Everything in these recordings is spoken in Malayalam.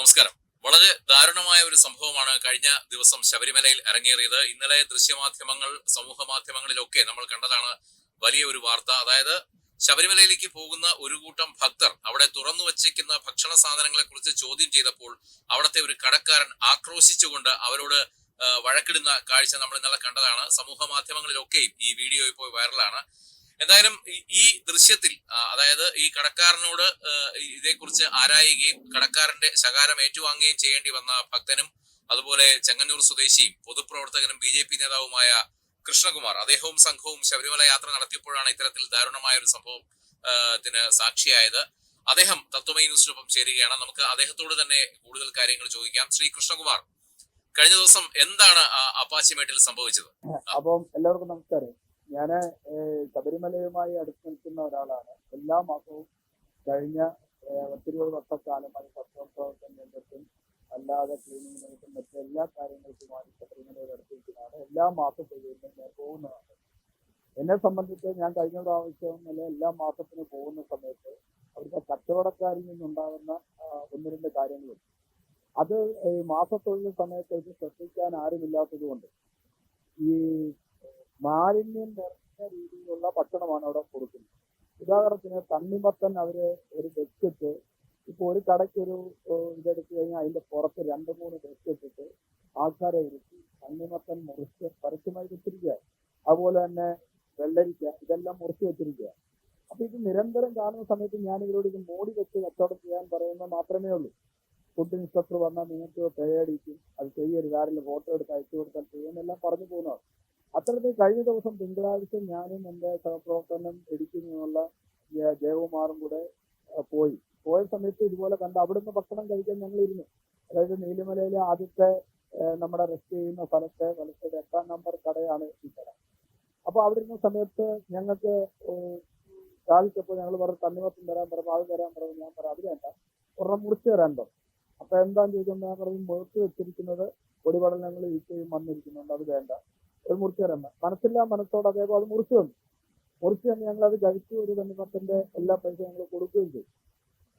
നമസ്കാരം. വളരെ ദാരുണമായ ഒരു സംഭവമാണ് കഴിഞ്ഞ ദിവസം ശബരിമലയിൽ അരങ്ങേറിയത്. ഇന്നലെ ദൃശ്യമാധ്യമങ്ങൾ സമൂഹ മാധ്യമങ്ങളിലൊക്കെ നമ്മൾ കണ്ടതാണ് വലിയ ഒരു വാർത്ത. അതായത് ശബരിമലയിലേക്ക് പോകുന്ന ഒരു കൂട്ടം ഭക്തർ അവിടെ തുറന്നു വച്ചേക്കുന്ന ഭക്ഷണ സാധനങ്ങളെ കുറിച്ച് ചോദ്യം ചെയ്തപ്പോൾ അവിടുത്തെ ഒരു കടക്കാരൻ ആക്രോശിച്ചുകൊണ്ട് അവരോട് വഴക്കിടുന്ന കാഴ്ച നമ്മൾ ഇന്നലെ കണ്ടതാണ്. സമൂഹ മാധ്യമങ്ങളിലൊക്കെയും ഈ വീഡിയോ ഇപ്പോൾ വൈറലാണ്. എന്തായാലും ഈ- ദൃശ്യത്തിൽ അതായത് ഈ കടക്കാരനോട് ഇതേക്കുറിച്ച് ആരായുകയും കടക്കാരന്റെ ശകാരം ഏറ്റുവാങ്ങുകയും ചെയ്യേണ്ടി വന്ന ഭക്തനും അതുപോലെ ചെങ്ങന്നൂർ സ്വദേശിയും പൊതുപ്രവർത്തകനും ബി ജെ പി നേതാവുമായ കൃഷ്ണകുമാർ അദ്ദേഹവും സംഘവും ശബരിമല യാത്ര നടത്തിയപ്പോഴാണ് ഇത്തരത്തിൽ ദാരുണമായ ഒരു സംഭവം ത്തിന് സാക്ഷിയായത്. അദ്ദേഹം തത്വമയി ന്യൂസിനൊപ്പം ചേരുകയാണ്. നമുക്ക് അദ്ദേഹത്തോട് തന്നെ കൂടുതൽ കാര്യങ്ങൾ ചോദിക്കാം. ശ്രീ കൃഷ്ണകുമാർ കഴിഞ്ഞ ദിവസം എന്താണ് അപ്പാച്ചിമേട്ടിൽ സംഭവിച്ചത്? അപ്പം എല്ലാവർക്കും നമസ്കാരം. ഞാൻ ശബരിമലയുമായി അടുത്ത് നിൽക്കുന്ന ഒരാളാണ്. എല്ലാ മാസവും കഴിഞ്ഞ ഒത്തിരി വർഷക്കാലമായി പത്രപ്രവർത്തന രംഗത്തും അല്ലാതെ ക്ലീനിങ്ങിനും മറ്റെല്ലാ കാര്യങ്ങൾക്കുമായി ശബരിമലയുടെ നിൽക്കുന്നതാണ്. എല്ലാ മാസവും ഞാൻ പോകുന്നതാണ്. എന്നെ സംബന്ധിച്ച് ഞാൻ കഴിഞ്ഞ പ്രാവശ്യം അല്ലെ എല്ലാ മാസത്തിനും പോകുന്ന സമയത്ത് അവിടുത്തെ കച്ചവടക്കാരിൽ നിന്നുണ്ടാകുന്ന ഒന്ന് രണ്ട് കാര്യങ്ങളുണ്ട്. അത് മാസത്തൊഴിൽ സമയത്ത് ഇത് ശ്രദ്ധിക്കാൻ ആരുമില്ലാത്തത് കൊണ്ട് ഈ മാലിന്യം നിറഞ്ഞ രീതിയിലുള്ള ഭക്ഷണമാണ് അവിടെ കൊടുക്കുന്നത്. ഉദാഹരണത്തിന് തണ്ണിമത്തൻ അവർ ഒരു ബെസ്കറ്റ് ഇപ്പൊ ഒരു കടയ്ക്ക് ഒരു ഇതെടുത്തു കഴിഞ്ഞാൽ അതിന്റെ പുറത്ത് രണ്ട് മൂന്ന് ഇട്ടിട്ട് ആൾക്കാരെ ഇരുത്തി തണ്ണിമത്തൻ മുറിച്ച് പരസ്യമായി വെച്ചിരിക്കുക. അതുപോലെ തന്നെ വെള്ളരിക്ക ഇതെല്ലാം മുറിച്ച് വെച്ചിരിക്കുക. അപ്പൊ ഇത് നിരന്തരം കാണുന്ന സമയത്ത് ഞാൻ ഇവരോട് ഇത് മോടി വെച്ച് കച്ചവടം ചെയ്യാൻ പറയുന്നത് മാത്രമേ ഉള്ളൂ. ഫുഡ് ഇൻസ്പെക്ടർ വന്നാൽ നിങ്ങൾക്ക് പേടിക്കും. അത് ചെയ്യരുത്. ആരെങ്കിലും ഫോട്ടോ എടുത്ത് അയച്ചു കൊടുത്താൽ ചെയ്യുമെന്നെല്ലാം പറഞ്ഞു പോകുന്നതാണ്. അത്തരത്തിൽ കഴിഞ്ഞ ദിവസം തിങ്കളാഴ്ച ഞാനും എന്റെ സഹപ്രവർത്തനം ഇടിക്കുന്നുള്ള ജയകുമാറും കൂടെ പോയി. പോയ സമയത്ത് ഇതുപോലെ കണ്ട് അവിടുന്ന് ഭക്ഷണം കഴിക്കാൻ ഞങ്ങൾ ഇരുന്നു അതായത് നീലിമലയിലെ ആദ്യത്തെ നമ്മുടെ റെസ്റ്റ് ചെയ്യുന്ന സ്ഥലത്തെ വലത്തെ എട്ടാം നമ്പർ കടയാണ് ഈ കട. അപ്പൊ അവിടെ ഇരുന്ന സമയത്ത് ഞങ്ങൾക്ക് സാധിച്ചപ്പോൾ ഞങ്ങൾ പറഞ്ഞു തണ്ണിമത്തം തരാൻ പറഞ്ഞു അത് തരാൻ പറഞ്ഞു ഞാൻ പറഞ്ഞു. അത് വേണ്ട. ഒരെണ്ണം മുറിച്ച് തരാൻ പറഞ്ഞു അപ്പൊ എന്താണെന്ന് ചോദിക്കുമ്പോൾ ഞാൻ പറഞ്ഞു മുറിച്ച് വെച്ചിരിക്കുന്നത് പൊടിപടലങ്ങൾ ഈച്ചയും വന്നിരിക്കുന്നുണ്ട്. അത് വേണ്ട. ഒരു മുറിച്ച് തരണ്ട മനസ്സില്ല മനസ്സോട് അതേപോലെ അത് മുറിച്ച് തന്നു. മുറിച്ച് തന്നെ ഞങ്ങൾ അത് കഴിച്ചു ഒരു തണ്ണിമത്തന്റെ എല്ലാ പൈസ ഞങ്ങൾ കൊടുക്കുകയും ചെയ്തു.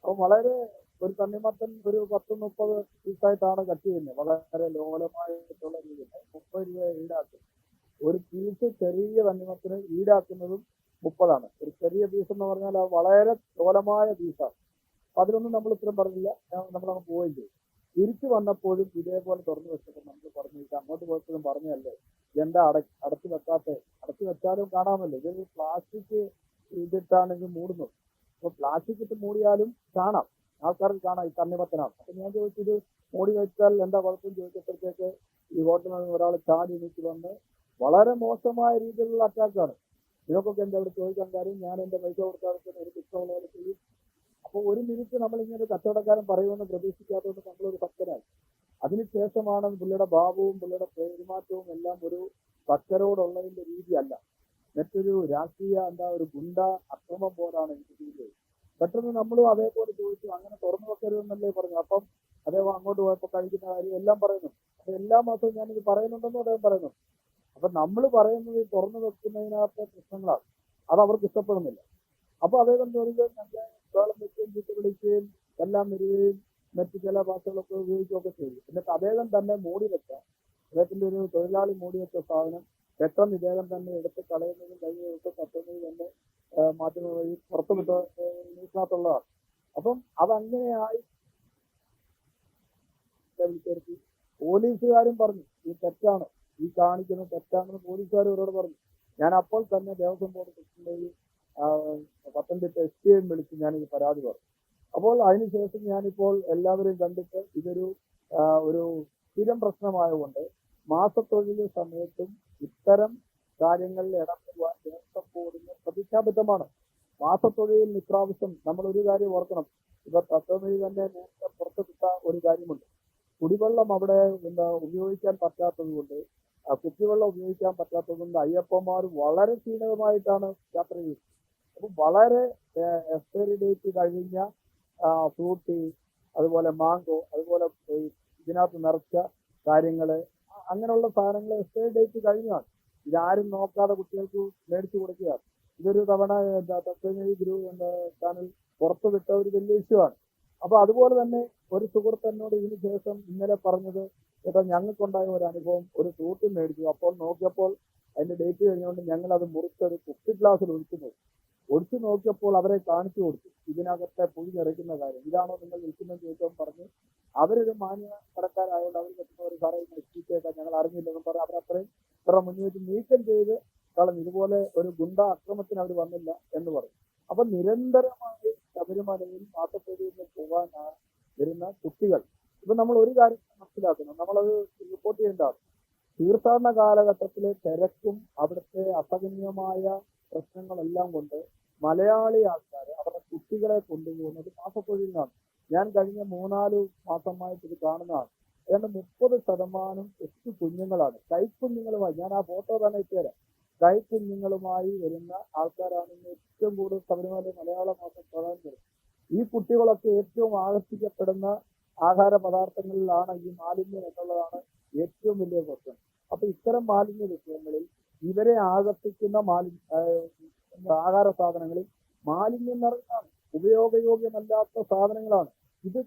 അപ്പൊ വളരെ ഒരു തണ്ണിമത്തൻ ഒരു പത്ത് മുപ്പത് പീസായിട്ടാണ് കട്ട് ചെയ്യുന്നത്. വളരെ ലോലമായിട്ടുള്ള രീതിയിൽ. മുപ്പത് രൂപ ഈടാക്കും. ഒരു പീസ് ചെറിയ തണ്ണിമത്തിന് ഈടാക്കുന്നതും മുപ്പതാണ്. ഒരു ചെറിയ പീസ് എന്ന് പറഞ്ഞാൽ അത് വളരെ ലോലമായ പീസാണ്. അപ്പൊ അതിലൊന്നും നമ്മൾ ഇത്രയും പറഞ്ഞില്ല. നമ്മളങ്ങ് പോവുകയും ചെയ്തു. തിരിച്ചു വന്നപ്പോഴും ഇതേപോലെ തുറന്നു വെച്ചപ്പോൾ നമ്മൾ പറഞ്ഞു അങ്ങോട്ട് പോയപ്പോഴും പറഞ്ഞല്ലേ എന്താ അട അടച്ചു വെക്കാത്ത? അടച്ചു വെച്ചാലും കാണാമല്ലോ. ഇതൊരു പ്ലാസ്റ്റിക് ഇതിട്ടാണെങ്കിൽ മൂടുന്നത് അപ്പൊ പ്ലാസ്റ്റിക് ഇട്ട് മൂടിയാലും കാണാം. ആൾക്കാർക്ക് കാണാം ഈ തണ്ണിമത്തനാണ്. അപ്പൊ ഞാൻ ചോദിച്ചത് ഇത് മൂടി വെച്ചാൽ എന്താ കുഴപ്പം? ചോദിച്ചപ്പോഴത്തേക്ക് ഈ ഹോട്ടലിൽ നിന്ന് ഒരാൾ ചാടി എണീറ്റ് വന്ന് വളരെ മോശമായ രീതിയിലുള്ള അറ്റാക്കാണ് ഇതൊക്കെ എന്താ അവിടെ ചോദിക്കാൻ കാര്യം? ഞാൻ എന്റെ പൈസ കൊടുത്താൽ എനിക്ക് ഇഷ്ടമുള്ള ചെയ്യും. അപ്പൊ ഒരു മിനിറ്റ് നമ്മൾ ഇങ്ങനെ കച്ചവടക്കാരൻ പറയുമെന്ന് പ്രതീക്ഷിക്കാത്തതുകൊണ്ട് നമ്മളൊരു ഭക്തനായി. അതിനുശേഷമാണ് പുള്ളിയുടെ ഭാവവും പുള്ളിയുടെ പെരുമാറ്റവും എല്ലാം ഒരു ഭക്തരോടുള്ളതിന്റെ രീതിയല്ല. മറ്റൊരു രാഷ്ട്രീയ എന്താ ഒരു ഗുണ്ട അക്രമം പോലാണ് എനിക്ക് ഫീൽ ചെയ്തത്. പെട്ടെന്ന് നമ്മളും അതേപോലെ ചോദിച്ചു അങ്ങനെ തുറന്നു വെക്കരുതെന്നല്ലേ പറഞ്ഞു? അപ്പം അദ്ദേഹം അങ്ങോട്ട് പോയപ്പോൾ കഴിക്കുന്ന കാര്യം എല്ലാം പറയുന്നു. അപ്പൊ എല്ലാ മാസവും ഞാനിത് പറയുന്നുണ്ടെന്നും അദ്ദേഹം പറയുന്നു. അപ്പൊ നമ്മൾ പറയുന്നത് തുറന്നു വെക്കുന്നതിനകത്തെ പ്രശ്നങ്ങളാണ്. അത് അവർക്ക് ഇഷ്ടപ്പെടുന്നില്ല. അപ്പൊ അദ്ദേഹം ചോദിച്ചത് ഞങ്ങളെ വെക്കുകയും വിളിക്കുകയും എല്ലാം വരികയും മറ്റു ചില ഭാഷകളൊക്കെ ഉപയോഗിക്കുകയൊക്കെ ചെയ്തു. എന്നിട്ട് അദ്ദേഹം തന്നെ മൂടി വെച്ച അദ്ദേഹത്തിന്റെ ഒരു തൊഴിലാളി മൂടി വെച്ച സാധനം പെട്ടെന്ന് ഇദ്ദേഹം തന്നെ എടുത്ത് കളയുന്നതും കഴിഞ്ഞ ദിവസം തട്ടുന്നതും തന്നെ മാധ്യമ വഴി പുറത്തുവിട്ട ന്യൂസിനകത്തുള്ളതാണ്. അപ്പം അതങ്ങനെയായി വിളിച്ചെടുത്തി പോലീസുകാരും പറഞ്ഞു ഈ തെറ്റാണ് ഈ കാണിക്കുന്നത് തെറ്റാണെന്ന് പോലീസുകാർ ഇവരോട് പറഞ്ഞു. ഞാൻ അപ്പോൾ തന്നെ ദേവസ്വം ബോർഡ് പ്രസിഡന്റെയും പത്തനംതിട്ട എസ് പിയെയും വിളിച്ച് ഞാൻ ഈ പരാതി പറഞ്ഞു. അപ്പോൾ അതിനുശേഷം ഞാനിപ്പോൾ എല്ലാവരെയും കണ്ടിട്ട് ഇതൊരു ഒരു സ്ഥിരം പ്രശ്നമായതുകൊണ്ട് മാസത്തൊഴിൽ സമയത്തും ഇത്തരം കാര്യങ്ങളിൽ ഇടപെടുവാൻ ദേവസ്വം ബോർഡിന് പ്രതിജ്ഞാബദ്ധമാണ്. മാസത്തൊഴിലിൽ ഇപ്രാവശ്യം നമ്മൾ ഒരു കാര്യം ഓർക്കണം. ഇപ്പൊ തത്വമയി തന്നെ നേരത്തെ പുറത്തുവിട്ട ഒരു കാര്യമുണ്ട്. കുടിവെള്ളം അവിടെ എന്താ ഉപയോഗിക്കാൻ പറ്റാത്തത് കൊണ്ട് കുപ്പിവെള്ളം ഉപയോഗിക്കാൻ പറ്റാത്തത് കൊണ്ട് അയ്യപ്പന്മാർ വളരെ ക്ഷീണിതമായിട്ടാണ് യാത്ര ചെയ്യുന്നത് അപ്പൊ വളരെ എക്സ്പയറി ഡേറ്റ് കഴിഞ്ഞ ഫ്രൂട്ടി അതുപോലെ മാങ്കോ അതുപോലെ ഇതിനകത്ത് നിറച്ച കാര്യങ്ങൾ അങ്ങനെയുള്ള സാധനങ്ങൾ എക്സ്പയർ ഡേറ്റ് കഴിഞ്ഞാണ്. ഇതാരും നോക്കാതെ കുട്ടികൾക്ക് മേടിച്ചു കൊടുക്കുക ഇതൊരു തവണ എന്താ ഗുരു ചാനൽ എന്ന ചാനൽ പുറത്തുവിട്ട ഒരു വലിയ ഇഷ്യൂ ആണ്. അപ്പൊ അതുപോലെ തന്നെ ഒരു സുഹൃത്ത് എന്നോട് ഇതിനു ശേഷം ഇന്നലെ പറഞ്ഞത് ചേട്ടാ ഞങ്ങൾക്കുണ്ടായ ഒരു അനുഭവം ഒരു ഫ്രൂട്ട് മേടിച്ചു. അപ്പോൾ നോക്കിയപ്പോൾ അതിന്റെ ഡേറ്റ് കഴിഞ്ഞുകൊണ്ട് ഞങ്ങൾ അത് മുറിച്ചൊരു കുപ്പി ഗ്ലാസ്സിൽ ഒഴിച്ചു ഒഴിച്ചു നോക്കിയപ്പോൾ അവരെ കാണിച്ചു കൊടുത്തു. ഇതിനകത്തെ പുഴി നിറയ്ക്കുന്ന കാര്യം. ഇതാണോ നിങ്ങൾ വിൽക്കുന്നതെന്ന് ചോദിച്ചപ്പോൾ പറഞ്ഞു അവരൊരു മാന്യ കടക്കാരായതുകൊണ്ട് അവർ പറ്റുന്ന ഒരു സാറേ എത്തിച്ചേക്കാൻ ഞങ്ങൾ അറിഞ്ഞില്ലെന്നും പറഞ്ഞ്. അവരത്രയും ഇത്ര മുന്നിൽ നീക്കം ചെയ്ത് കളഞ്ഞു. ഇതുപോലെ ഒരു ഗുണ്ട അക്രമത്തിന് അവർ വന്നില്ല എന്ന് പറഞ്ഞു. അപ്പൊ നിരന്തരമായി ശബരിമലയിൽ മാസപ്പേരിയിൽ നിന്ന് പോകാൻ വരുന്ന കുട്ടികൾ. ഇപ്പൊ നമ്മൾ ഒരു കാര്യം മനസ്സിലാക്കണം. നമ്മളത് റിപ്പോർട്ട് ചെയ്യേണ്ടതാണ്. തീർത്ഥാടന കാലഘട്ടത്തിലെ തിരക്കും അവിടുത്തെ അസഹനീയമായ പ്രശ്നങ്ങളെല്ലാം കൊണ്ട് മലയാളി ആൾക്കാർ അവരുടെ കുട്ടികളെ കൊണ്ടുപോകുന്നത് മാസപ്പൊഴിയിൽ നിന്നാണ് ഞാൻ കഴിഞ്ഞ മൂന്നാൽ മാസമായിട്ട് ഇത് കാണുന്നതാണ്. ഏതാണ്ട് മുപ്പത് ശതമാനം എട്ട് കുഞ്ഞുങ്ങളാണ്. കൈക്കുഞ്ഞുങ്ങളുമായി ഞാൻ ആ ഫോട്ടോ തന്നെ ഇട്ടുതരാം കൈക്കുഞ്ഞുങ്ങളുമായി വരുന്ന ആൾക്കാരാണ് ഇന്ന് ഏറ്റവും കൂടുതൽ ശബരിമല മലയാള മാസം പ്രധാനം ഈ കുട്ടികളൊക്കെ ഏറ്റവും ആകർഷിക്കപ്പെടുന്ന ആഹാര പദാർത്ഥങ്ങളിലാണ് ഈ മാലിന്യം എന്നുള്ളതാണ് ഏറ്റവും വലിയ പ്രശ്നം. അപ്പൊ ഇത്തരം മാലിന്യ വിഷയങ്ങളിൽ ഇവരെ ആകർഷിക്കുന്ന മാലിന്യ ആഹാര സാധനങ്ങളിൽ മാലിന്യം നിറഞ്ഞാണ് ഉപയോഗയോഗ്യമല്ലാത്ത സാധനങ്ങളാണ്. ഇത്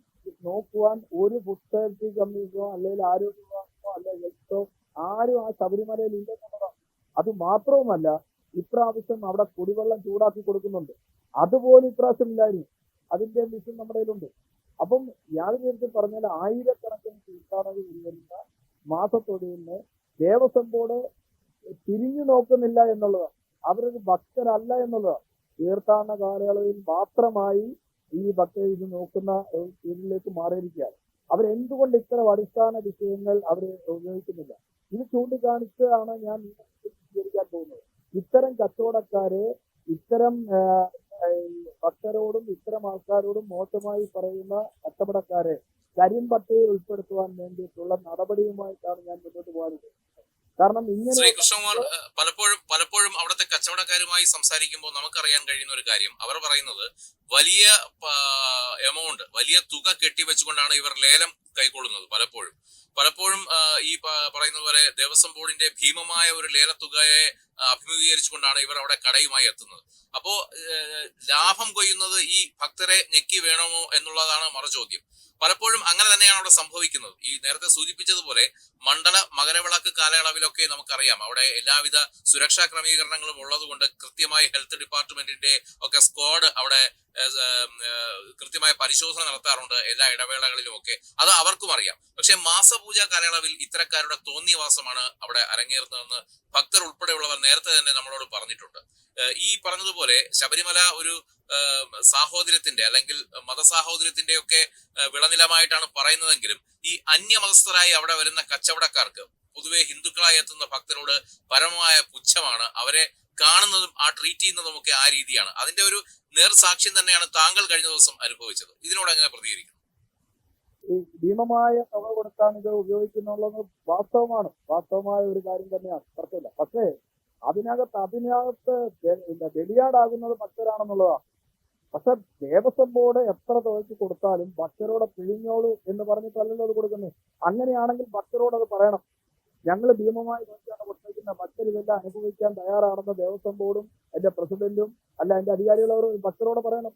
നോക്കുവാൻ ഒരു ഫുഡ് സേഫ്റ്റി കമ്മീഷനോ അല്ലെങ്കിൽ ആരോഗ്യ വിഭാഗമോ അല്ലെങ്കിൽ ഹെൽത്തോ ആരും ആ ശബരിമലയിൽ ഇല്ലെന്നുള്ളതാണ്. അത് മാത്രവുമല്ല ഇപ്രാവശ്യം അവിടെ കുടിവെള്ളം ചൂടാക്കി കൊടുക്കുന്നുണ്ട്. അതുപോലും ഇപ്രാവശ്യം ഇല്ലായിരുന്നു. അതിന്റെ മിഷൻ നമ്മുടെ കയ്യിലുണ്ട്. അപ്പം യാതൊരു വിധത്തിൽ പറഞ്ഞാൽ ആയിരക്കണക്കിന് തീർത്ഥാടകർ വരുന്ന മാസത്തൊഴിലിന് ദേവസ്വം ബോർഡ് തിരിഞ്ഞു നോക്കുന്നില്ല എന്നുള്ളതാണ്. അവരൊരു ഭക്തരല്ല എന്നുള്ളത് തീർത്ഥാടന കാലയളവിൽ മാത്രമായി ഈ ഭക്തർ ഇത് നോക്കുന്ന ഇതിലേക്ക് മാറിയിരിക്കുകയാണ്. അവരെന്തുകൊണ്ട് ഇത്തരം അടിസ്ഥാന വിഷയങ്ങൾ അവർ ഉപയോഗിക്കുന്നില്ല? ഇത് ചൂണ്ടിക്കാണിച്ചാണ് ഞാൻ സ്വീകരിക്കാൻ പോകുന്നത്. ഇത്തരം കച്ചവടക്കാരെ ഇത്തരം ഭക്തരോടും ഇത്തരം ആൾക്കാരോടും മോശമായി പറയുന്ന കച്ചവടക്കാരെ കരിമ്പട്ടയിൽ ഉൾപ്പെടുത്തുവാൻ വേണ്ടിയിട്ടുള്ള നടപടിയുമായിട്ടാണ് ഞാൻ മുന്നോട്ട് പോകാറുള്ളത്. കാരണം ഇങ്ങനെ പലപ്പോഴും പലപ്പോഴും അവിടുത്തെ കച്ചവടക്കാരുമായി സംസാരിക്കുമ്പോൾ നമുക്കറിയാൻ കഴിയുന്ന ഒരു കാര്യം. അവർ പറയുന്നത് വലിയ എമൗണ്ട് വലിയ തുക കെട്ടിവെച്ചുകൊണ്ടാണ് ഇവർ ലേലം കൈക്കൊള്ളുന്നത് പലപ്പോഴും. പലപ്പോഴും ഈ പറയുന്ന പോലെ ദേവസ്വം ബോർഡിന്റെ ഭീമമായ ഒരു ലേലത്തുകയെ അഭിമുഖീകരിച്ചുകൊണ്ടാണ് ഇവർ അവിടെ കടയുമായി എത്തുന്നത്. അപ്പോ ലാഭം കൊയ്യുന്നത് ഈ ഭക്തരെ ഞെക്കി വേണമോ എന്നുള്ളതാണ് മറുചോദ്യം. പലപ്പോഴും അങ്ങനെ തന്നെയാണ് അവിടെ സംഭവിക്കുന്നത്. ഈ നേരത്തെ സൂചിപ്പിച്ചതുപോലെ മണ്ഡല മകരവിളക്ക് കാലയളവിലൊക്കെ നമുക്കറിയാം. അവിടെ എല്ലാവിധ സുരക്ഷാ ക്രമീകരണങ്ങളും ഉള്ളതുകൊണ്ട് കൃത്യമായി ഹെൽത്ത് ഡിപ്പാർട്ട്മെന്റിന്റെ ഒക്കെ സ്ക്വാഡ് അവിടെ കൃത്യമായ പരിശോധന നടത്താറുണ്ട് എല്ലാ ഇടവേളകളിലും ഒക്കെ അത് അവർക്കും അറിയാം. പക്ഷെ മാസപൂജ കാലയളവിൽ ഇത്തരക്കാരുടെ തോന്നിയവാസമാണ് അവിടെ അരങ്ങേറുന്നതെന്ന് ഭക്തർ ഉൾപ്പെടെയുള്ളവർ നേരത്തെ തന്നെ നമ്മളോട് പറഞ്ഞിട്ടുണ്ട്. ഈ പറഞ്ഞതുപോലെ ശബരിമല ഒരു സാഹോദര്യത്തിന്റെ അല്ലെങ്കിൽ മതസാഹോദര്യത്തിന്റെ ഒക്കെ വിളനിലമായിട്ടാണ് പറയുന്നതെങ്കിലും ഈ അന്യമതസ്ഥരായി അവിടെ വരുന്ന കച്ചവടക്കാർക്ക് പൊതുവെ ഹിന്ദുക്കളായി എത്തുന്ന ഭക്തരോട് പരമമായ പുച്ഛമാണ്. അവരെ കാണുന്നതും ആ ട്രീറ്റ് ചെയ്യുന്നതും ഒക്കെ ആ രീതിയാണ്. അതിന്റെ ഒരു നേർസാക്ഷ്യം തന്നെയാണ് താങ്കൾ കഴിഞ്ഞ ദിവസം അനുഭവിച്ചത്. ഇതിനോട് എങ്ങനെ പ്രതികരിക്കുന്നു? ഭീമമായ തുക കൊടുക്കാൻ ഇത് ഉപയോഗിക്കുന്നുള്ളത് വാസ്തവമാണ്. വാസ്തവമായ ഒരു കാര്യം തന്നെയാണ്. തർക്കമില്ല പക്ഷേ അതിനകത്ത് അതിനകത്ത് ബലിയാടാകുന്നത് ഭക്തരാണെന്നുള്ളതാണ്. പക്ഷെ ദേവസ്വം ബോർഡ് എത്ര തുകയ്ക്ക് കൊടുത്താലും ഭക്തരോട് പിഴിഞ്ഞോളൂ എന്ന് പറഞ്ഞിട്ടല്ലല്ലോ അത് കൊടുക്കുന്നത്. അങ്ങനെയാണെങ്കിൽ ഭക്തരോട് അത് പറയണം. ഞങ്ങൾ ഭീമമായി നോക്കിയാണ് പ്രശ്നിക്കുന്ന ഭക്തർ ഇതെല്ലാം അനുഭവിക്കാൻ തയ്യാറാണെന്ന് ദേവസ്വം ബോർഡും എന്റെ പ്രസിഡന്റും അല്ല എന്റെ അധികാരികളവർ ഭക്തരോട് പറയണം.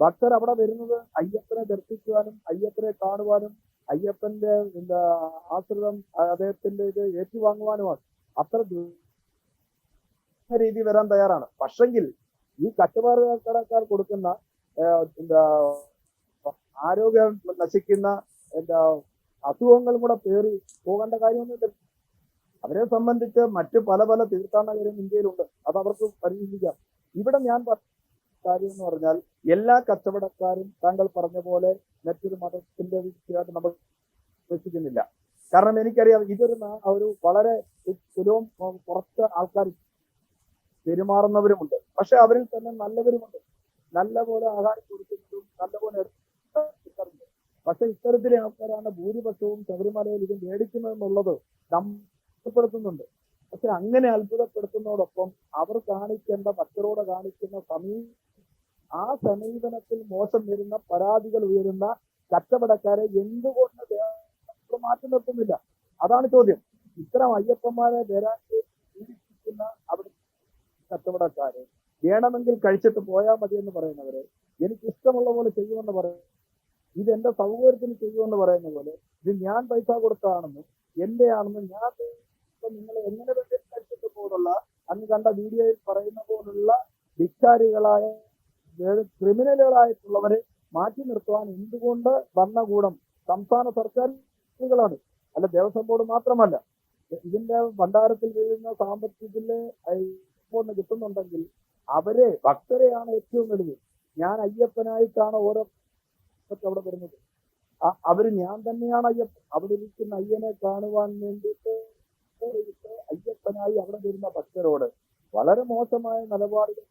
ഭക്തർ അവിടെ വരുന്നത് അയ്യപ്പനെ ദർശിക്കുവാനും അയ്യപ്പനെ കാണുവാനും അയ്യപ്പന്റെ എന്താ ആശ്രിതം അദ്ദേഹത്തിന്റെ ഇത് ഏറ്റുവാങ്ങുവാനുമാണ്. അത്ര രീതി വരാൻ തയ്യാറാണ്. പക്ഷെങ്കിൽ ഈ കച്ചവടക്കാർ കൊടുക്കുന്ന എന്താ ആരോഗ്യം നശിക്കുന്ന എന്താ അസുഖങ്ങളും കൂടെ പേറി പോകേണ്ട കാര്യമൊന്നുമില്ല. അവരെ സംബന്ധിച്ച് മറ്റു പല പല തീർത്ഥാടകരും ഇന്ത്യയിലുണ്ട്. അത് അവർക്ക് പരിശീലിക്കാം ഇവിടെ ഞാൻ കാര്യം എന്ന് പറഞ്ഞാൽ എല്ലാ കച്ചവടക്കാരും താങ്കൾ പറഞ്ഞ പോലെ മറ്റൊരു മതത്തിന്റെ വിഷയമായിട്ട് നമ്മൾ വിശ്വസിക്കുന്നില്ല. കാരണം എനിക്കറിയാം ഇതൊരു ഒരു വളരെ സുലഭം കുറച്ച് ആൾക്കാർ പെരുമാറുന്നവരുമുണ്ട്. പക്ഷെ അവരിൽ തന്നെ നല്ലവരുമുണ്ട്. നല്ല ആഹാരം കൊടുക്കുന്നതും നല്ലപോലെ പക്ഷെ ഇത്തരത്തിലെ ആൾക്കാരാണ് ഭൂരിപക്ഷവും ശബരിമലയിൽ ഇത് മേടിക്കുന്നതെന്നുള്ളത് നമ്മപ്പെടുത്തുന്നുണ്ട് പക്ഷെ അങ്ങനെ അത്ഭുതപ്പെടുത്തുന്നതോടൊപ്പം അവർ കാണിക്കേണ്ട ഭക്തരോട് കാണിക്കുന്ന സമീ ആ സമീപനത്തിൽ മോശം വരുന്ന പരാതികൾ ഉയരുന്ന കച്ചവടക്കാരെ എന്തുകൊണ്ട് മാറ്റി നിർത്തുന്നില്ല? അതാണ് ചോദ്യം. ഇത്തരം അയ്യപ്പന്മാരെ വരാൻ പീഡിപ്പിക്കുന്ന അവിടെ കച്ചവടക്കാര് വേണമെങ്കിൽ കഴിച്ചിട്ട് പോയാൽ മതി എന്ന് പറയുന്നവര് എനിക്ക് ഇഷ്ടമുള്ള പോലെ ചെയ്യുമെന്ന് പറയും ഇത് എന്റെ സൗകര്യത്തിന് ചെയ്യുമെന്ന് പറയുന്ന പോലെ ഇത് ഞാൻ പൈസ കൊടുത്തതാണെന്നും എന്റെ ആണെന്ന് ഞാൻ നിങ്ങൾ എങ്ങനെ കഴിച്ചിട്ട് പോലുള്ള അന്ന് കണ്ട വീഡിയോയിൽ പറയുന്ന പോലുള്ള ധിക്കാരികളായ ക്രിമിനലുകളായിട്ടുള്ളവരെ മാറ്റി നിർത്തുവാൻ എന്തുകൊണ്ട് ഭരണകൂടം സംസ്ഥാന സർക്കാരുകളാണ്? അല്ല ദേവസ്വം ബോർഡ് മാത്രമല്ല. ഇതിന്റെ ഭണ്ഡാരത്തിൽ വീഴുന്ന സാമ്പത്തികത്തിൽ റിപ്പോർട്ടിന് കിട്ടുന്നുണ്ടെങ്കിൽ അവരെ ഭക്തരെയാണ് ഏറ്റവും വലുത്. ഞാൻ അയ്യപ്പനായിട്ടാണ് ഓരോ അവിടെ വരുന്നത്. അവർ ഞാൻ തന്നെയാണ് അയ്യപ്പൻ അവിടെ ഇരിക്കുന്ന അയ്യനെ കാണുവാൻ വേണ്ടിയിട്ട് അയ്യപ്പനായി അവിടെ വരുന്ന ഭക്തരോട് വളരെ മോശമായ നിലപാടുകൾ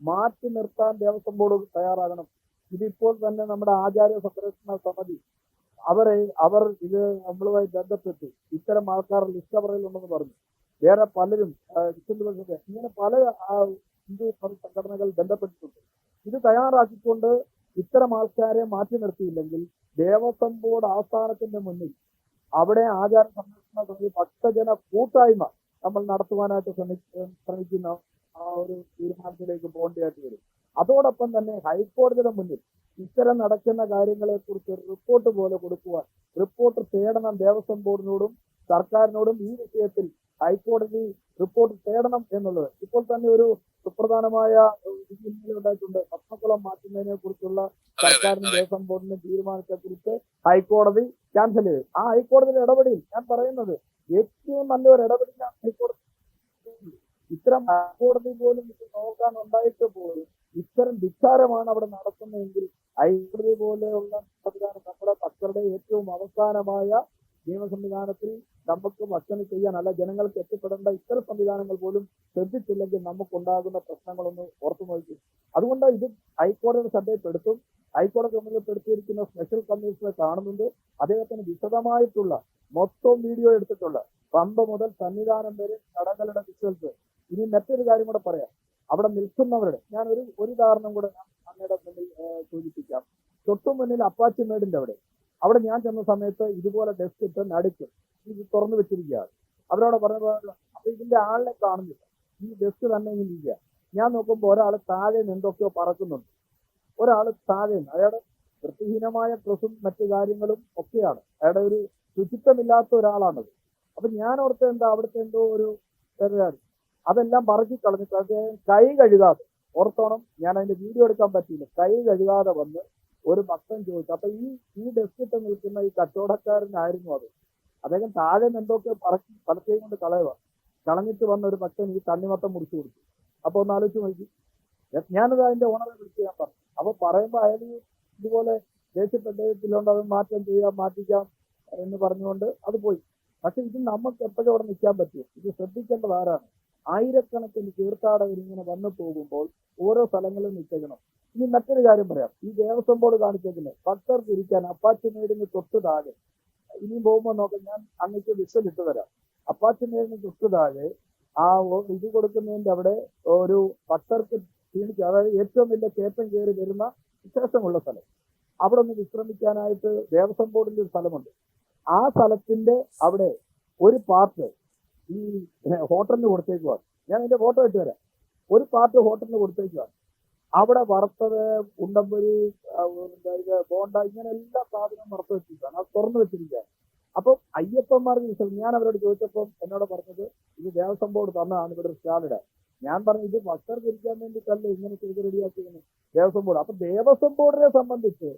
മാറ്റി നിർത്താൻ ദേവസ്വം ബോർഡ് തയ്യാറാകണം. ഇതിപ്പോൾ തന്നെ നമ്മുടെ ആചാര്യ സംരക്ഷണ സമിതി. അവരെ അവർ ഇത് നമ്മളുമായി ബന്ധപ്പെട്ട്. ഇത്തരം ആൾക്കാർ ലിസ്റ്റ് പറയലുണ്ടെന്ന് പറഞ്ഞു. വേറെ പലരും ഇങ്ങനെ പല ഹിന്ദു സംഘടനകൾ ബന്ധപ്പെട്ടിട്ടുണ്ട്. ഇത് തയ്യാറാക്കിക്കൊണ്ട് ഇത്തരം ആൾക്കാരെ മാറ്റി നിർത്തിയില്ലെങ്കിൽ ദേവസ്വം ബോർഡ് ആസ്ഥാനത്തിന്റെ മുന്നിൽ അവിടെ ആചാര സംരക്ഷണ സമിതി ഭക്തജന കൂട്ടായ്മ നമ്മൾ നടത്തുവാനായിട്ട് ശ്രമി ശ്രമിക്കുന്ന ആ ഒരു തീരുമാനത്തിലേക്ക് പോകേണ്ടതായിട്ട് വരും. അതോടൊപ്പം തന്നെ ഹൈക്കോടതിയുടെ മുന്നിൽ ഇത്തരം നടക്കുന്ന കാര്യങ്ങളെ കുറിച്ച് റിപ്പോർട്ട് പോലെ കൊടുക്കുവാൻ റിപ്പോർട്ട് തേടണം ദേവസ്വം ബോർഡിനോടും സർക്കാരിനോടും ഈ വിഷയത്തിൽ ഹൈക്കോടതി റിപ്പോർട്ട് തേടണം എന്നുള്ളത്. ഇപ്പോൾ തന്നെ ഒരു സുപ്രധാനമായ ഉണ്ടായിട്ടുണ്ട് പത്മക്കുളം മാറ്റുന്നതിനെ കുറിച്ചുള്ള സർക്കാരിന്റെ സർക്കാരിനും ദേവസ്വം ബോർഡിന്റെ തീരുമാനത്തെ കുറിച്ച് ഹൈക്കോടതി ക്യാൻസൽ ചെയ്തു. ആ ഹൈക്കോടതിയുടെ ഇടപെടൽ ഞാൻ പറയുന്നത് ഏറ്റവും നല്ലൊരു ഇടപെടലാണ് ഹൈക്കോടതി. ഇത്തരം ഹൈക്കോടതി പോലും ഇത് നോക്കാൻ ഉണ്ടായിട്ട് പോലും ഇത്തരം വിചാരമാണ് അവിടെ നടത്തുന്നതെങ്കിൽ ഹൈക്കോടതി പോലെയുള്ള സംവിധാനം നമ്മുടെ ഭക്തരുടെ ഏറ്റവും അവസാനമായ നിയമ സംവിധാനത്തിൽ നമുക്ക് ഭക്ഷണം ചെയ്യാൻ അല്ല ജനങ്ങൾക്ക് എത്തിപ്പെടേണ്ട ഇത്തരം സംവിധാനങ്ങൾ പോലും ശ്രദ്ധിച്ചില്ലെങ്കിൽ നമുക്കുണ്ടാകുന്ന പ്രശ്നങ്ങളൊന്ന് ഓർത്തു നോക്കി. അതുകൊണ്ട് ഇത് ഹൈക്കോടതി ശ്രദ്ധയിൽപ്പെടുത്തും. ഹൈക്കോടതി ചുമതലപ്പെടുത്തിയിരിക്കുന്ന സ്പെഷ്യൽ കമ്മീഷണർ കാണുന്നുണ്ട്. അദ്ദേഹത്തിന് വിശദമായിട്ടുള്ള മൊത്തം വീഡിയോ എടുത്തിട്ടുള്ള പമ്പ മുതൽ സന്നിധാനം വരെ കടകളുടെ വിഷ്വൽസ് ഇനി മറ്റൊരു കാര്യം കൂടെ പറയാം. അവിടെ നിൽക്കുന്നവരുടെ ഞാൻ ഒരു ഒരു ഉദാഹരണം കൂടെ ഞാൻ അങ്ങയുടെ മുന്നിൽ സൂചിപ്പിക്കാം. തൊട്ടു മുന്നിൽ അപ്പാച്ചി മേടിന്റെ അവിടെ അവിടെ ഞാൻ ചെന്ന സമയത്ത് ഇതുപോലെ ഡെസ്ക് ഇട്ട് നടുക്ക് ഇത് തുറന്നു വെച്ചിരിക്കുകയാണ്. അവരോട് പറഞ്ഞത് അപ്പൊ ഇതിന്റെ ആളിനെ കാണുന്നില്ല. ഈ ഡെസ്ക് തന്നെ ഇങ്ങനെ ഇരിക്കുക ഞാൻ നോക്കുമ്പോൾ ഒരാൾ താഴെ എന്തൊക്കെയോ പറക്കുന്നുണ്ട്. ഒരാൾ താഴെ അയാളുടെ വൃത്തിഹീനമായ ഡ്രസ്സും മറ്റു കാര്യങ്ങളും ഒക്കെയാണ്. അയാളുടെ ഒരു ശുചിത്വമില്ലാത്ത ഒരാളാണത്. അപ്പൊ ഞാൻ ഓർത്ത് എന്താ അവിടുത്തെ എന്തോ ഒരു അതെല്ലാം പറക്കി കളഞ്ഞിട്ട് അദ്ദേഹം കൈ കഴുകാതെ ഓർത്തോണം ഞാൻ അതിന്റെ വീഡിയോ എടുക്കാൻ പറ്റിയില്ല. കൈ കഴുകാതെ വന്ന് ഒരു ഭക്തൻ ചോദിച്ചു അപ്പൊ ഈ ഈ ഡെസ്ക് ഇട്ട് നിൽക്കുന്ന ഈ കച്ചവടക്കാരനായിരുന്നു അത്? അദ്ദേഹം താഴെ എന്തൊക്കെ പറക്കി പലത്തെയും കൊണ്ട് കളയുക കളഞ്ഞിട്ട് വന്ന ഒരു ഭക്തൻ ഈ തണ്ണിമത്തം മുറിച്ചു കൊടുത്തു. അപ്പൊ ഒന്ന് ആലോചിച്ച് നോക്കി. ഞാനത് അതിന്റെ ഓണറെ വിളിച്ച് ഞാൻ പറഞ്ഞു. അപ്പൊ പറയുമ്പോ അയാൾ ഇതുപോലെ ദേഷ്യപ്പെട്ടതിലുണ്ട് അത് മാറ്റം ചെയ്യാം മാറ്റിക്കാം എന്ന് പറഞ്ഞുകൊണ്ട് അത് പോയി. പക്ഷെ ഇത് നമുക്ക് എപ്പോഴും അവിടെ നിൽക്കാൻ പറ്റും. ഇത് ശ്രദ്ധിക്കേണ്ടത് ആരാണ്? ആയിരക്കണക്കിന് തീർത്ഥാടകർ ഇങ്ങനെ വന്നു പോകുമ്പോൾ ഓരോ സ്ഥലങ്ങളിലും നിൽക്കണം. ഇനി മറ്റൊരു കാര്യം പറയാം. ഈ ദേവസ്വം ബോർഡ് കാണിച്ചേക്കുന്നത് ഭക്തർക്ക് ഇരിക്കാൻ അപ്പാച്ചി മേടിന് തൊട്ട് താഴെ. ഇനിയും പോകുമ്പോൾ നോക്കാം ഞാൻ അങ്ങക്ക് വിസൽ ഇട്ട് തരാം. അപ്പാച്ചി മേടിന് തൊട്ട് താഴെ ആ ഇത് കൊടുക്കുന്നതിന്റെ അവിടെ ഒരു ഭക്തർക്ക് ക്ഷീണിച്ച് അതായത് ഏറ്റവും വലിയ കയറ്റം കയറി വരുന്ന വിശേഷമുള്ള സ്ഥലം. അവിടെ ഒന്ന് വിശ്രമിക്കാനായിട്ട് ദേവസ്വം ബോർഡിന്റെ ഒരു സ്ഥലമുണ്ട്. ആ സ്ഥലത്തിന്റെ അവിടെ ഒരു പാർട്ട് ഈ ഹോട്ടലിന് കൊടുത്തേക്കുവാണ്. ഞാൻ എന്റെ ഫോട്ടോ ഇട്ട് തരാം. ഒരു പാർട്ട് ഹോട്ടലിന് കൊടുത്തേക്കുവാണ്. അവിടെ വറുത്തത് ഉണ്ടമ്പൊരി ബോണ്ട ഇങ്ങനെ എല്ലാ സാധനവും വറുത്ത് വെച്ചിരിക്കുകയാണ്. അത് തുറന്നു വെച്ചിരിക്കുകയാണ്. അപ്പം അയ്യപ്പന്മാർക്ക് വിശ്വസം ഞാൻ അവരോട് ചോദിച്ചപ്പോൾ എന്നോട് പറഞ്ഞത് ഇത് ദേവസ്വം ബോർഡ് തന്നതാണ് ഇവിടെ ഒരു സ്റ്റാളിടെ. ഞാൻ പറഞ്ഞു ഇത് ഭക്തർക്ക് ഇരിക്കാൻ വേണ്ടിയിട്ടല്ല ഇങ്ങനെ ചെയ്ത് റെഡിയാക്കിയത്? ദേവസ്വം ബോർഡ്. അപ്പൊ ദേവസ്വം ബോർഡിനെ സംബന്ധിച്ച്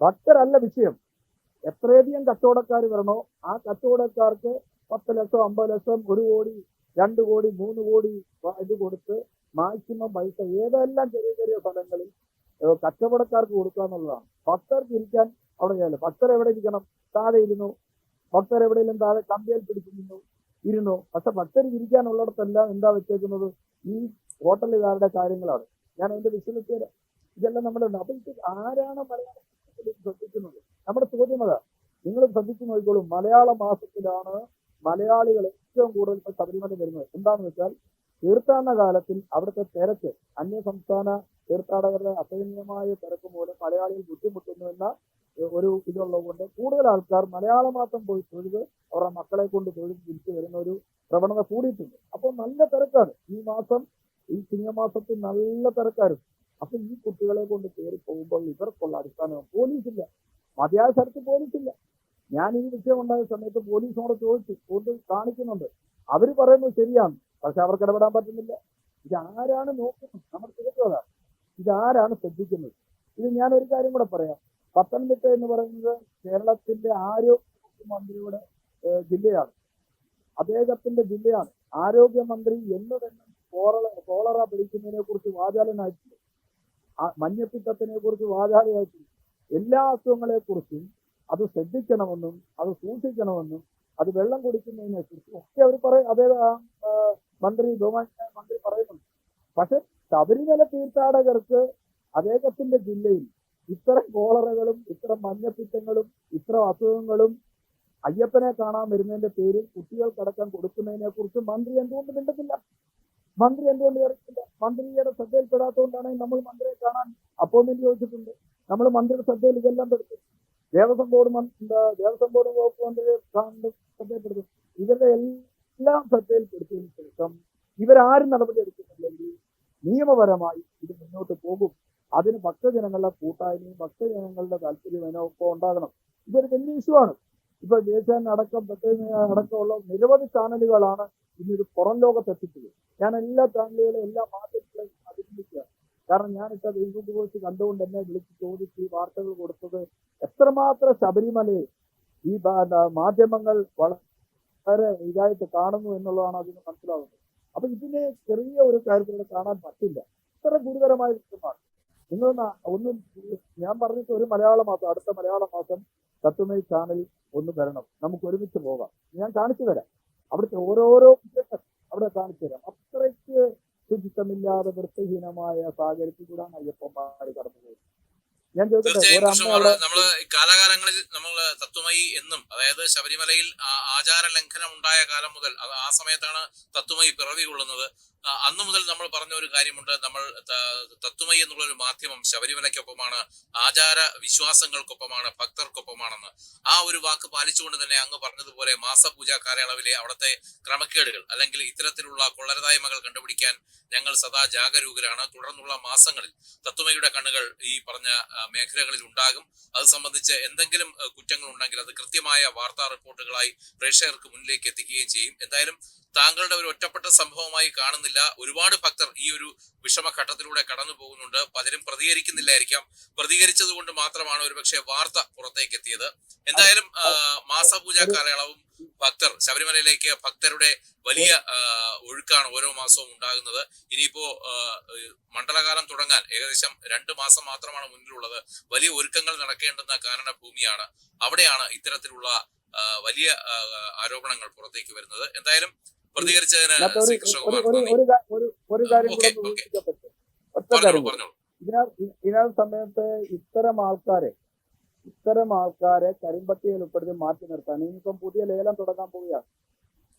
ഭക്തരല്ല വിഷയം. എത്രയധികം കച്ചവടക്കാർ വരണോ ആ കച്ചവടക്കാർക്ക് പത്ത് ലക്ഷം അമ്പത് ലക്ഷം ഒരു കോടി രണ്ട് കോടി മൂന്ന് കോടി ഇത് കൊടുത്ത് മാക്സിമം പൈസ ഏതെല്ലാം ചെറിയ ചെറിയ സ്ഥലങ്ങളിൽ കച്ചവടക്കാർക്ക് കൊടുക്കുക എന്നുള്ളതാണ്. ഭക്തർക്ക് ഇരിക്കാൻ അവിടെ ചെയ്യാല്ല ഭക്തർ എവിടെ ഇരിക്കണം? താഴെ ഇരുന്നു. ഭക്തർ എവിടെയെങ്കിലും താഴെ കമ്പിയിൽ പിടിച്ചിരുന്നു ഇരുന്നു. പക്ഷെ ഭക്തർ ഇരിക്കാനുള്ളിടത്തെല്ലാം എന്താ വെച്ചേക്കുന്നത്? ഈ ഹോട്ടലുകാരുടെ കാര്യങ്ങളാണ്. ഞാൻ അതിന്റെ വിശ്വസിച്ച് ഇതെല്ലാം നമ്മളുണ്ട് അപ്പൊ ഇത് ആരാണ് ഇത് ശ്രദ്ധിക്കുന്നത്? നമ്മുടെ ചോദ്യം അതാ. നിങ്ങൾ ശ്രദ്ധിച്ചു നോക്കിക്കോളൂ. മലയാള മാസത്തിലാണ് മലയാളികൾ ഏറ്റവും കൂടുതൽ ശബരിമല വരുന്നത്. എന്താണെന്ന് വെച്ചാൽ തീർത്ഥാടന കാലത്തിൽ അവിടുത്തെ തിരക്ക് അന്യ സംസ്ഥാന തീർത്ഥാടകരുടെ അസഹനീയമായ തിരക്ക് മൂലം മലയാളികൾ ബുദ്ധിമുട്ടുന്നു എന്ന ഒരു ഇതുള്ളത് കൊണ്ട് കൂടുതൽ ആൾക്കാർ മലയാള മാത്രം പോയി തൊഴുത് അവരുടെ മക്കളെ കൊണ്ട് തൊഴിൽ തിരിച്ചു വരുന്ന ഒരു പ്രവണത കൂടിയിട്ടുണ്ട്. അപ്പോൾ നല്ല തിരക്കാണ്. ഈ മാസം ഈ ചിങ്ങമാസത്തിൽ നല്ല തിരക്കായിരുന്നു. അപ്പൊ ഈ കുട്ടികളെ കൊണ്ട് കയറി പോകുമ്പോൾ ഇവർക്കുള്ള അടിസ്ഥാനം പോലീസില്ല. മതിയായ സ്ഥലത്ത് പോലീസില്ല. ഞാൻ ഈ വിഷയം ഉണ്ടായ സമയത്ത് പോലീസിനോട് ചോദിച്ചു കൊണ്ട് കാണിക്കുന്നുണ്ട്. അവർ പറയുന്നത് ശരിയാണ്. പക്ഷെ അവർക്ക് ഇടപെടാൻ പറ്റുന്നില്ല. ഇതാരാണ് നോക്കുന്നത്? നമ്മൾ തിരിച്ചതാണ് ഇതാരാണ് ശ്രദ്ധിക്കുന്നത്? ഇത് ഞാൻ ഒരു കാര്യം കൂടെ പറയാം. പത്തനംതിട്ട എന്ന് പറയുന്നത് കേരളത്തിന്റെ ആരോഗ്യ മന്ത്രിയുടെ ജില്ലയാണ്. അദ്ദേഹത്തിന്റെ ജില്ലയാണ്. ആരോഗ്യമന്ത്രി എന്ന് തന്നെ കോളറ കോളറ പിടിക്കുന്നതിനെ കുറിച്ച് വാചാലനായിട്ടുണ്ട്. മഞ്ഞപ്പിത്തത്തിനെ കുറിച്ച് വാചാലയായിട്ടുണ്ട് എല്ലാ അസുഖങ്ങളെ കുറിച്ചും അത് ശ്രദ്ധിക്കണമെന്നും അത് സൂക്ഷിക്കണമെന്നും അത് വെള്ളം കുടിക്കുന്നതിനെ കുറിച്ച് ഒക്കെ അവർ പറയും അതേ മന്ത്രി ബഹുമാനായ മന്ത്രി പറയുന്നുണ്ട്. പക്ഷെ ശബരിമല തീർത്ഥാടകർക്ക് അദ്ദേഹത്തിന്റെ ജില്ലയിൽ ഇത്തരം കോളറകളും ഇത്തരം മഞ്ഞപ്പിത്തങ്ങളും ഇത്ര അസുഖങ്ങളും അയ്യപ്പനെ കാണാൻ വരുന്നതിന്റെ പേരിൽ കുട്ടികൾക്കടക്കം കൊടുക്കുന്നതിനെ കുറിച്ച് മന്ത്രി എന്തുകൊണ്ട് മിണ്ടുന്നില്ല മന്ത്രി എന്തുകൊണ്ട് ഇറക്കില്ല മന്ത്രിയുടെ ശ്രദ്ധയിൽപ്പെടാത്തതുകൊണ്ടാണ് നമ്മൾ മന്ത്രിയെ കാണാൻ അപ്പോയിന്റ്മെന്റ് ചോദിച്ചിട്ടുണ്ട്. നമ്മൾ മന്ത്രിയുടെ ശ്രദ്ധയിൽ ഇതെല്ലാം പെടുത്തി. ദേവസ്വം ബോർഡ് മന്ത്രി ദേവസ്വം ബോർഡ് വകുപ്പ് കാണുന്നത് ശ്രദ്ധയിൽപ്പെടുത്തും. ഇവരുടെ എല്ലാം ശ്രദ്ധയിൽപ്പെടുത്തിയതിനു ശേഷം ഇവരാരും നടപടി എടുക്കുന്നില്ലെങ്കിൽ നിയമപരമായി ഇത് മുന്നോട്ട് പോകും. അതിന് ഭക്തജനങ്ങളുടെ കൂട്ടായ്മയും ഭക്തജനങ്ങളുടെ താല്പര്യം ഒക്കെ ഉണ്ടാകണം. ഇതൊരു വലിയ ഇഷ്യൂ ആണ്. ഇപ്പൊ ദേശീയ അടക്കം അടക്കമുള്ള നിരവധി ചാനലുകളാണ് ഇന്നൊരു പുറം ലോകത്തെത്തിച്ചത്. ഞാൻ എല്ലാ ചാനലുകളും എല്ലാ മാധ്യമങ്ങളെയും അഭിനന്ദിക്കുകയാണ് കാരണം ഇട്ട ഫേസ്ബുക്ക് പോസ്റ്റ് കണ്ടുകൊണ്ട് എന്നെ വിളിച്ച് ചോദിച്ച് ഈ വാർത്തകൾ കൊടുത്തത് എത്രമാത്രം ശബരിമലയെ ഈ മാധ്യമങ്ങൾ വളരെ ഇതായിട്ട് കാണുന്നു എന്നുള്ളതാണ് അതിന് മനസ്സിലാവുന്നത്. അപ്പൊ ഇതിനെ ചെറിയ ഒരു കാര്യത്തിലൂടെ കാണാൻ പറ്റില്ല. ഇത്ര ഗുരുതരമായ വിഷയമാണ്. നിങ്ങൾ ഒന്ന് ഞാൻ പറഞ്ഞിട്ട് ഒരു മലയാള മാസം അടുത്ത മലയാള മാസം തത്വമേ ചാനൽ ഒന്ന് വരണം. നമുക്ക് ഒരുമിച്ച് പോകാം. ഞാൻ കാണിച്ചു തരാം. അവിടുത്തെ ഓരോരോ വിഷയങ്ങൾ അവിടെ കാണിച്ചു തരാം. അത്രയ്ക്ക് ശുചിത്വമില്ലാതെ വൃത്തിഹീനമായ സാഹചര്യത്തിൽ കൂടെ അയ്യപ്പന്മാർ കടന്നു പോകുന്നത് ഞാൻ ചോദിക്കട്ടെ ഒരമ്മ നമ്മൾ കാലാകാലങ്ങളിൽ നമ്മൾ തത്വമയി എന്നും അതായത് ശബരിമലയിൽ ആചാര ലംഘനം ഉണ്ടായ കാലം മുതൽ അത് ആ സമയത്താണ് തത്വമയി പിറവി കൊള്ളുന്നത് അന്നു മുതൽ നമ്മൾ പറഞ്ഞ ഒരു കാര്യമുണ്ട്. നമ്മൾ തത്വമയി എന്നുള്ള ഒരു മാധ്യമം ശബരിമലയ്ക്കൊപ്പമാണ് ആചാര വിശ്വാസങ്ങൾക്കൊപ്പമാണ് ഭക്തർക്കൊപ്പമാണെന്ന്. ആ ഒരു വാക്ക് പാലിച്ചുകൊണ്ട് തന്നെ അങ്ങ് പറഞ്ഞതുപോലെ മാസപൂജ കാലയളവിലെ അവിടുത്തെ ക്രമക്കേടുകൾ അല്ലെങ്കിൽ ഇത്തരത്തിലുള്ള കൊള്ളരതായ്മകൾ കണ്ടുപിടിക്കാൻ ഞങ്ങൾ സദാ ജാഗരൂകരാണ്. തുടർന്നുള്ള മാസങ്ങളിൽ തത്വമയുടെ കണ്ണുകൾ ഈ പറഞ്ഞ മേഖലകളിൽ ഉണ്ടാകും. അത് സംബന്ധിച്ച് എന്തെങ്കിലും കുറ്റങ്ങൾ ഉണ്ടെങ്കിൽ അത് കൃത്യമായ വാർത്താ റിപ്പോർട്ടുകളായി പ്രേക്ഷകർക്ക് മുന്നിലേക്ക് എത്തിക്കുകയും ചെയ്യും. എന്തായാലും താങ്കളുടെ ഒരു ഒറ്റപ്പെട്ട സംഭവമായി കാണുന്നില്ല. ഒരുപാട് ഭക്തർ ഈ ഒരു വിഷമഘട്ടത്തിലൂടെ കടന്നു പോകുന്നുണ്ട്. പലരും പ്രതികരിക്കുന്നില്ലായിരിക്കാം. പ്രതികരിച്ചത് കൊണ്ട് മാത്രമാണ് ഒരുപക്ഷെ വാർത്ത പുറത്തേക്ക് എത്തിയത് എന്തായാലും മാസപൂജ കാലയളവും ഭക്തർ ശബരിമലയിലേക്ക് ഭക്തരുടെ വലിയ ഒഴുക്കാണ് ഓരോ മാസവും ഉണ്ടാകുന്നത്. ഇനിയിപ്പോ മണ്ഡലകാലം തുടങ്ങാൻ ഏകദേശം രണ്ട് മാസം മാത്രമാണ് മുന്നിലുള്ളത്. വലിയ ഒരുക്കങ്ങൾ നടക്കേണ്ടുന്ന കാരണഭൂമിയാണ്. അവിടെയാണ് ഇത്തരത്തിലുള്ള വലിയ ആരോപണങ്ങൾ പുറത്തേക്ക് വരുന്നത്. എന്തായാലും ഒരു കാര്യം കൂടെ. ഒറ്റ സമയത്ത് ഇത്തരം ആൾക്കാരെ ഇത്തരം ആൾക്കാരെ കരിമ്പട്ടികയിൽ ഉൾപ്പെടുത്തി മാറ്റി നിർത്താൻ. ഇനിയിപ്പം പുതിയ ലേലം തുടങ്ങാൻ പോവുകയാണ്.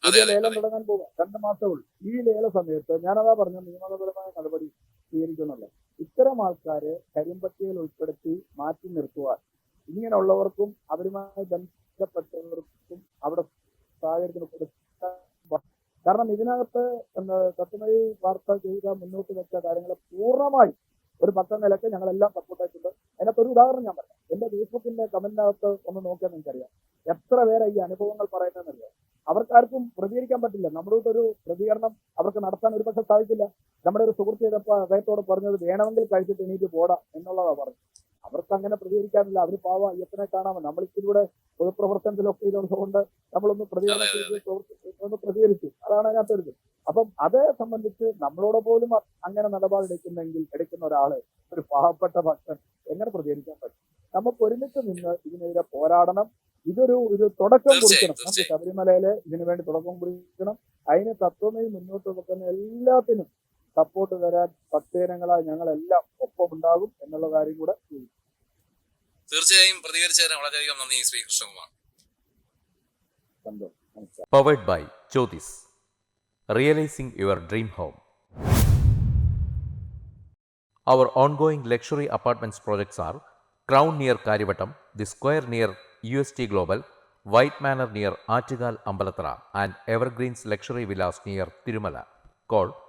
പുതിയ ലേലം തുടങ്ങാൻ പോവുക. രണ്ട് മാസമുള്ളൂ ഈ ലേല സമയത്ത് ഞാനതാ പറഞ്ഞ നിയമപരമായ നടപടി സ്വീകരിക്കുന്നുള്ളൂ ഇത്തരം ആൾക്കാരെ കരിമ്പട്ടികയിൽ ഉൾപ്പെടുത്തി മാറ്റി നിർത്തുവാൻ ഇങ്ങനെയുള്ളവർക്കും അവരുമായി ബന്ധപ്പെട്ടവർക്കും അവിടെ സാഹചര്യത്തിന് കാരണം ഇതിനകത്ത് തത്വമയി വാർത്ത ചെയ്ത മുന്നോട്ട് വെച്ച കാര്യങ്ങളെ പൂർണമായി ഒരു പത്ത നിലയ്ക്ക് ഞങ്ങളെല്ലാം സപ്പോർട്ടായിട്ടുണ്ട് അതിനകത്ത് ഒരു ഉദാഹരണം ഞാൻ പറയാം. എന്റെ ഫേസ്ബുക്കിന്റെ കമന്റിനകത്ത് ഒന്ന് നോക്കിയാൽ നിങ്ങൾക്കറിയാം. എത്ര പേരെ ഈ അനുഭവങ്ങൾ പറയുന്നതെന്നറിയാം? അവർക്കാർക്കും പ്രതികരിക്കാൻ പറ്റില്ല. നമ്മുടെ ഒരു പ്രതികരണം അവർക്ക് നടത്താൻ ഒരു പക്ഷെ സാധിക്കില്ല. നമ്മുടെ ഒരു സുഹൃത്ത് ചെയ്തപ്പോ അദ്ദേഹത്തോട് പറഞ്ഞത് വേണമെങ്കിൽ കഴിച്ചിട്ട് എണീറ്റ് പോടാ എന്നുള്ളതാണ് പറഞ്ഞത്. അവർക്ക് അങ്ങനെ പ്രതികരിക്കാനില്ല. അവർ പാവ അയ്യപ്പനെ കാണാമോ നമ്മൾ ഇതിലൂടെ പൊതുപ്രവർത്തനത്തിലൊക്കെ ഇതുള്ളതുകൊണ്ട് നമ്മളൊന്ന് പ്രതികരണം ഒന്ന് പ്രതികരിച്ചു. അതാണ് അതിനകത്ത് എടുത്തത് അപ്പം അതേ സംബന്ധിച്ച് നമ്മളോട് പോലും അങ്ങനെ നിലപാടെടുക്കുന്നെങ്കിൽ എടുക്കുന്ന ഒരാൾ ഒരു പാവപ്പെട്ട ഭക്തൻ എങ്ങനെ പ്രതികരിക്കാൻ പറ്റും? നമുക്ക് ഒരുമിച്ച് നിന്ന് ഇതിനെതിരെ പോരാടണം. ഇതൊരു ഒരു തുടക്കം കുറിക്കണം. നമുക്ക് ശബരിമലയിലെ ശബരിമലയിൽ ഇതിനു വേണ്ടി തുടക്കം കുറിക്കണം. അതിന് തത്വമേ മുന്നോട്ട് വെക്കുന്ന എല്ലാത്തിനും സപ്പോർട്ട് തരാൻ പത്തേനങ്ങളായി ഞങ്ങളെല്ലാം ഒപ്പം ഉണ്ടാകും എന്നുള്ള കാര്യം കൂടെ തീർച്ചയായും പ്രതികരിച്ചതിന് വളരെയധികം നന്ദി Shri Krishnakumar. By Jyothis realising your dream home our ongoing luxury apartments projects are Crown near Kariavattom the Square near U S T Global White Manor near Attukal Ambalathara and Evergreens luxury villas near Thirumala call nine